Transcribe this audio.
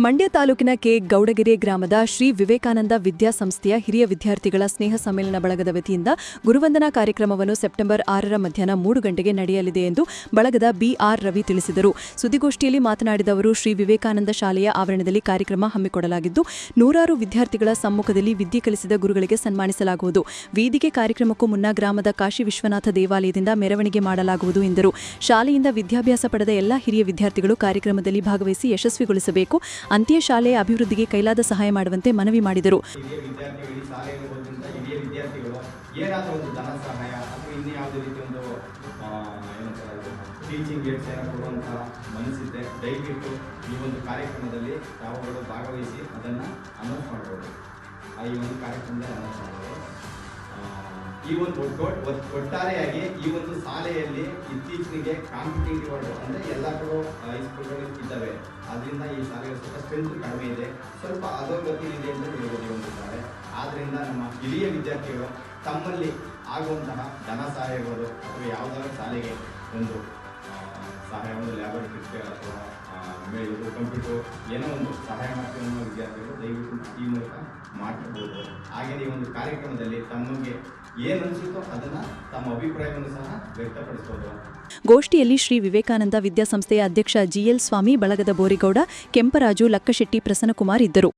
ಮಂಡ್ಯ ತಾಲೂಕಿನ ಕೆ. ಗೌಡಗೆರೆ ಗ್ರಾಮದ ಶ್ರೀ ವಿವೇಕಾನಂದ ವಿದ್ಯಾಸಂಸ್ಥೆಯ ಹಿರಿಯ ವಿದ್ಯಾರ್ಥಿಗಳ ಸ್ನೇಹ ಸಮ್ಮೇಳನ ಬಳಗದ ವತಿಯಿಂದ ಗುರುವಂದನಾ ಕಾರ್ಯಕ್ರಮವನ್ನು ಸೆಪ್ಟೆಂಬರ್ ಆರರ ಮಧ್ಯಾಹ್ನ ಮೂರು ಗಂಟೆಗೆ ನಡೆಯಲಿದೆ ಎಂದು ಬಳಗದ ಬಿಆರ್ ರವಿ ತಿಳಿಸಿದರು. ಸುದ್ದಿಗೋಷ್ಠಿಯಲ್ಲಿ ಮಾತನಾಡಿದ ಅವರು, ಶ್ರೀ ವಿವೇಕಾನಂದ ಶಾಲೆಯ ಆವರಣದಲ್ಲಿ ಕಾರ್ಯಕ್ರಮ ಹಮ್ಮಿಕೊಳ್ಳಲಾಗಿದ್ದು, ನೂರಾರು ವಿದ್ಯಾರ್ಥಿಗಳ ಸಮ್ಮುಖದಲ್ಲಿ ವಿದ್ಯೆ ಕಲಿಸಿದ ಗುರುಗಳಿಗೆ ಸನ್ಮಾನಿಸಲಾಗುವುದು. ವೇದಿಕೆ ಕಾರ್ಯಕ್ರಮಕ್ಕೂ ಮುನ್ನ ಗ್ರಾಮದ ಕಾಶಿ ವಿಶ್ವನಾಥ ದೇವಾಲಯದಿಂದ ಮೆರವಣಿಗೆ ಮಾಡಲಾಗುವುದು ಎಂದರು. ಶಾಲೆಯಿಂದ ವಿದ್ಯಾಭ್ಯಾಸ ಪಡೆದ ಎಲ್ಲ ಹಿರಿಯ ವಿದ್ಯಾರ್ಥಿಗಳು ಕಾರ್ಯಕ್ರಮದಲ್ಲಿ ಭಾಗವಹಿಸಿ ಯಶಸ್ವಿಗೊಳಿಸಬೇಕು. ಅಂತ್ಯ ಶಾಲೆಯ ಅಭಿವೃದ್ಧಿಗೆ ಕೈಲಾದ ಸಹಾಯ ಮಾಡುವಂತೆ ಮನವಿ ಮಾಡಿದರು. ಈ ಒಂದು ಕಾರ್ಯಕ್ರಮದಲ್ಲಿ ತಾವುಗಳು ಭಾಗವಹಿಸಿ ಅದನ್ನು ಅನೌನ್ಸ್ ಈ ಒಂದು ಕಾರ್ಯಕ್ರಮದಲ್ಲಿ ಅನೌನ್ಸ್ ಈ ಒಂದು ಒಟ್ಟು- ಒಟ್- ಒಟ್ಟಾರೆಯಾಗಿ ಈ ಒಂದು ಶಾಲೆಯಲ್ಲಿ ಇತ್ತೀಚೆಗೆ ಕಾಂಪಿಟೇಟಿವ್ ಅಂದರೆ ಎಲ್ಲ ಕಡೆ ಹೈಸ್ಕೂಲ್ಗಳು ಇದ್ದಾವೆ. ಅದರಿಂದ ಈ ಶಾಲೆಗೆ ಸ್ವಲ್ಪ ಸ್ಟ್ರೆಂತ್ ಕಡಿಮೆ ಇದೆ. ಸ್ವಲ್ಪ ಅಧೋಗತಿ ಇದೆ ಅಂತ ಶಾಲೆ. ಆದ್ದರಿಂದ ನಮ್ಮ ಹಿರಿಯ ವಿದ್ಯಾರ್ಥಿಗಳು ತಮ್ಮಲ್ಲಿ ಆಗುವಂತಹ ಧನ ಸಹಾಯಗಳು ಅಥವಾ ಯಾವುದಾದ್ರೂ ಶಾಲೆಗೆ ಒಂದು ಆ, ಸಹಾಯ ಒಂದು ಲ್ಯಾಬೊರೇಟರಿ ಅಥವಾ ಇದು ಕಂಪ್ಯೂಟರ್ ಏನೋ ಒಂದು ಸಹಾಯ ಮಾಡ್ತೀವಿ ವಿದ್ಯಾರ್ಥಿಗಳು ದಯವಿಟ್ಟು ಈ ಮೂಲಕ ಮಾಡಬಹುದು ಹಾಗೆಯೇ ಈ ಒಂದು ಕಾರ್ಯಕ್ರಮದಲ್ಲಿ ತಮಗೆ ಏನು ಅನಿಸುತ್ತೋ ಅದನ್ನು ತಮ್ಮ ಅಭಿಪ್ರಾಯವನ್ನು ಸಹ ವ್ಯಕ್ತಪಡಿಸಬಹುದು ಗೋಷ್ಠಿಯಲ್ಲಿ ಶ್ರೀ ವಿವೇಕಾನಂದ ವಿದ್ಯಾಸಂಸ್ಥೆಯ ಅಧ್ಯಕ್ಷ ಜಿಎಲ್ ಸ್ವಾಮಿ ಬಳಗದ ಬೋರಿಗೌಡ ಕೆಂಪರಾಜು ಲಕ್ಕಶೆಟ್ಟಿ ಪ್ರಸನ್ನಕುಮಾರ್ ಇದ್ದರು.